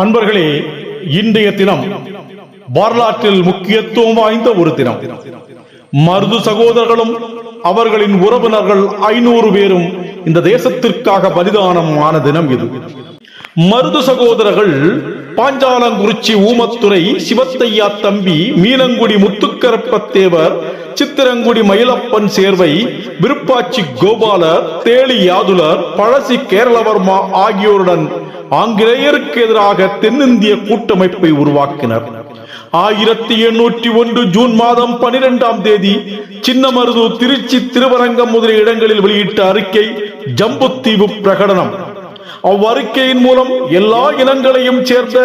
அன்பர்களே இன்றைய தினம் வரலாற்றில் முக்கியத்துவம் வாய்ந்த ஒரு தினம். மருது சகோதரர்களும் அவர்களின் உறவினர்கள் ஐநூறு பேரும் இந்த தேசத்திற்காக பலிதானம் ஆன தினம் இது. மருது சகோதரர்கள் பாஞ்சாலங்குறிச்சி ஊமத்துறை சிவத்தையா தம்பி மீனங்குடி முத்துக்கரப்பத்தேவர் சித்திரங்குடி மயிலப்பன் சேர்வை விருப்பாச்சி கோபாலர் தேலி யாதுலர் பழசி கேரளவர்மா ஆகியோருடன் ஆங்கிலேயருக்கு எதிராக தென்னிந்திய கூட்டமைப்பை உருவாக்கினர். ஆயிரத்தி எண்ணூற்றி ஒன்று ஜூன் மாதம் பனிரெண்டாம் தேதி சின்னமருது திருச்சி திருவரங்கம் முதலிய இடங்களில் வெளியிட்ட அறிக்கை ஜம்புத்தீவு பிரகடனம். அவ்வறிக்கையின் மூலம் எல்லா இனங்களையும் சேர்ந்த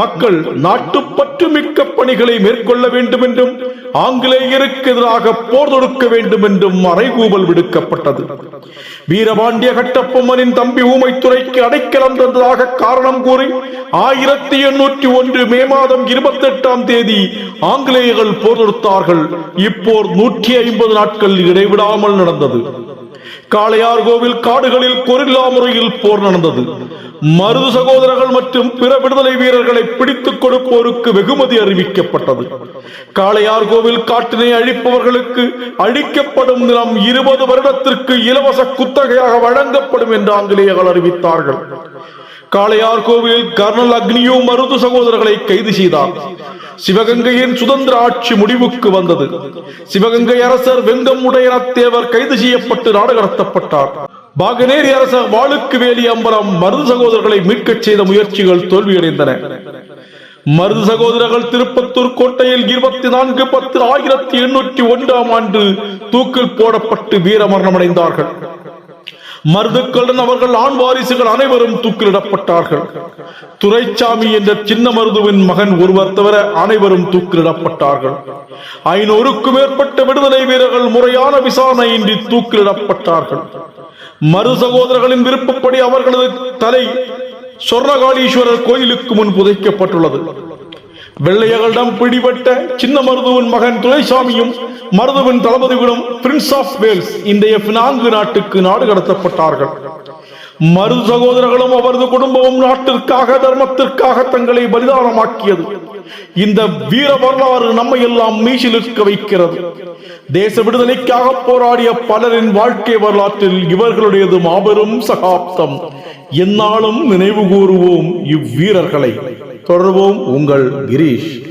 மக்கள் நாட்டுப்பற்று மிக்க பணிகளை மேற்கொள்ள வேண்டும் என்றும் ஆங்கிலேயருக்கு எதிராக போர் தொடுக்க வேண்டும் என்றும் அறைகூவல் விடுக்கப்பட்டது. வீரபாண்டிய கட்டப்பொம்மனின் தம்பி ஊமைத்துறைக்கு அடைக்கலம் தந்ததாக காரணம் கூறி ஆயிரத்தி எண்ணூற்றி ஒன்று மே மாதம் இருபத்தி எட்டாம் தேதி ஆங்கிலேயர்கள் போர் தொடுத்தார்கள். இப்போர் நூற்றி ஐம்பது நாட்கள் இடைவிடாமல் நடந்தது. காளையார் கோவில் காடுகளில் கொரில்லா முறையில் போர் நடந்தது. மருது சகோதரர்கள் மற்றும் பிற விடுதலை வீரர்களை பிடித்துக் கொடுப்போருக்கு வெகுமதி அறிவிக்கப்பட்டது. காளையார் கோவில் காட்டினை அழிப்பவர்களுக்கு அழிக்கப்படும் நிலம் இருபது வருடத்திற்கு இலவச குத்தகையாக வழங்கப்படும் என்று ஆங்கிலேயர்கள் அறிவித்தார்கள். காளையார் கோவிலில் கர்னல் அக்னியோ மருது சகோதரர்களை கைது செய்தார். சிவகங்கையின் சுதந்திர ஆட்சி முடிவுக்கு வந்தது. சிவகங்கை அரசர் வெங்கம் உடையனத்தேவர் கைது செய்யப்பட்டு நாடு கடத்தப்பட்டார். பாகனேரி அரச வாளுக்கு வேலி அம்பலம் மருது சகோதரர்களை மீட்கச் செய்த முயற்சிகள் தோல்வியடைந்தன. மருது சகோதரர்கள் திருப்பத்தூர் கோட்டையில் இருபத்தி நான்கு பத்து ஆயிரத்தி எண்ணூற்றி ஒன்றாம் ஆண்டு தூக்கில் போடப்பட்டு வீரமரணமடைந்தார்கள் மருதுக்களுடன் அவர்கள் ஆண் வாரிசுகள் அனைவரும் தூக்கிலிடப்பட்டார்கள். துரைச்சாமி என்ற சின்ன மருதுவின் மகன் ஒருவர் தவிர அனைவரும் தூக்கிலிடப்பட்டார்கள். ஐநூறுக்கும் மேற்பட்ட விடுதலை வீரர்கள் முறையான விசாரணையின்றி தூக்கிலிடப்பட்டார்கள். மறு சகோதரர்களின் விருப்பப்படி அவர்களது தலை சொர்ணகாளீஸ்வரர் கோயிலுக்கு முன் புதைக்கப்பட்டுள்ளது. வெள்ளையர்களிடம் பிடிபட்ட சின்ன மருதுவின் மகன் துரைசாமியும் மருதுவின் தளபதிகளும் பிரின்ஸ் ஆஃப் வேல்ஸ் இன்றைய பினாங்கு நாட்டுக்கு நாடு கடத்தப்பட்டார்கள். மறு சகோதரர்களும் அவரது குடும்பமும் நாட்டிற்காக தர்மத்திற்காக தங்களை பலிதானமாக்கியது. இந்த வீர வரலாறு நம்மை எல்லாம் மீசிலிருக்க வைக்கிறது. தேச விடுதலைக்காக போராடிய பலரின் வாழ்க்கை வரலாற்றில் இவர்களுடையது மாபெரும் சகாப்தம். எந்நாளும் நினைவு கூறுவோம் இவ்வீரர்களை. தொடர்வோம் உங்கள் கிரீஷ்.